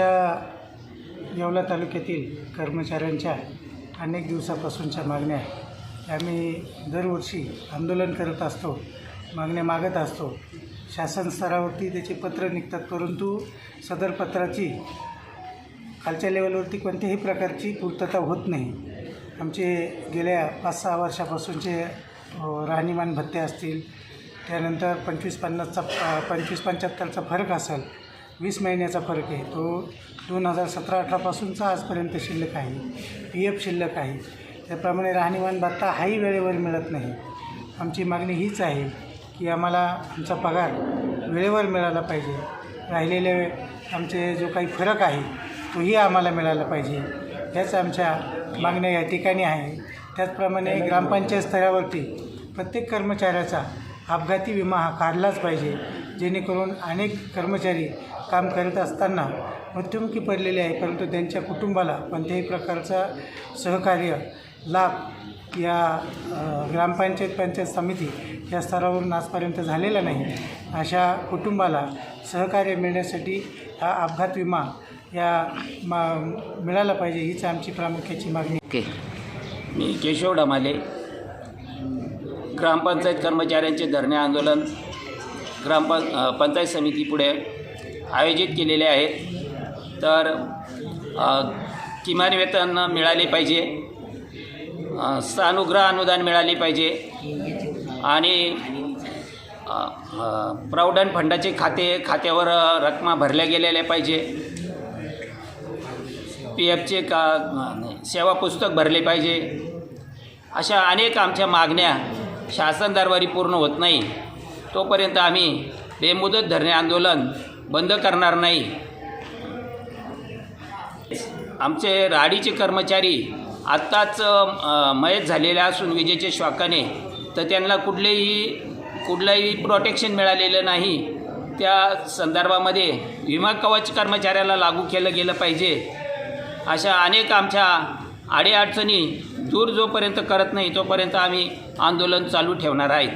आमच्या येवला तालुक्यातील कर्मचाऱ्यांच्या अनेक दिवसापासूनच्या मागण्या आम्ही दरवर्षी आंदोलन करत असतो मागण्या मागत असतो. शासन स्तरावरती त्याचे पत्र निघतात परंतु सदर पत्राची खालच्या लेवलवरती कोणत्याही प्रकारची पूर्तता होत नाही. आमचे गेल्या पाच सहा वर्षापासूनचे राहणीमान भत्ते असतील त्यानंतर पंचवीस पन्नासचा पंचवीस पंच्याहत्तरचा फरक असेल वीस महिन्याचा फरक आहे. तो दोन हजार सतरा अठरापासूनचा आजपर्यंत शिल्लक आहे. पी एफ शिल्लक आहे. त्याप्रमाणे राहणीमान भत्ता हाही वेळेवर मिळत नाही. आमची मागणी हीच आहे की आम्हाला आमचा पगार वेळेवर मिळाला पाहिजे. राहिलेले आमचे जो काही फरक आहे तोही आम्हाला मिळाला पाहिजे. ह्याच आमच्या मागण्या या ठिकाणी आहे. त्याचप्रमाणे ग्रामपंचायत स्तरावरती प्रत्येक कर्मचाऱ्याचा अपघाती विमा हा काढलाच पाहिजे. जेणेकरून अनेक कर्मचारी काम करत असताना मृत्युमुखी पडलेले आहे परंतु त्यांच्या कुटुंबाला कोणत्याही प्रकारचा सहकार्य लाभ या ग्रामपंचायत पंचायत समिती या स्तरावरून आजपर्यंत झालेला नाही. अशा कुटुंबाला सहकार्य मिळण्यासाठी हा अपघात विमा या मा मिळाला पाहिजे हीच आमची प्रामुख्याची मागणी. ओके. मी केशव डमाले ग्रामपंचायत कर्मचाऱ्यांचे धरणे आंदोलन ग्रामपं पंचायत पंचायत समितीपुढे आयोजित केलेले आहेत. तर किमान वेतन मिळाले पाहिजे. सानुग्रह अनुदान मिळाले पाहिजे. आणि अ, प्रॉव्हिडंट फंडाचे खाते खात्यावर रकमा भरल्या गेलेल्या पाहिजे. पी एफचे का सेवा पुस्तक भरले पाहिजे. अशा अनेक आमच्या मागण्या शासन दरबारी पूर्ण होत नाही. तोपर्यंत आम्ही बेमुदत धरणे आंदोलन बंद करणार नाही. आमचे राडीचे कर्मचारी आत्ताच मयत झालेले असून विजेच्या श्वाकाने तर त्यांना कुठलेही कुठलंही प्रोटेक्शन मिळालेलं नाही. त्या संदर्भामध्ये विमा कवच कर्मचाऱ्याला लागू केलं गेलं पाहिजे. अशा अनेक आमच्या अडीअडचणी दूर जोपर्यंत करत नाही तोपर्यंत आम्ही आंदोलन चालू ठेवणार आहेत.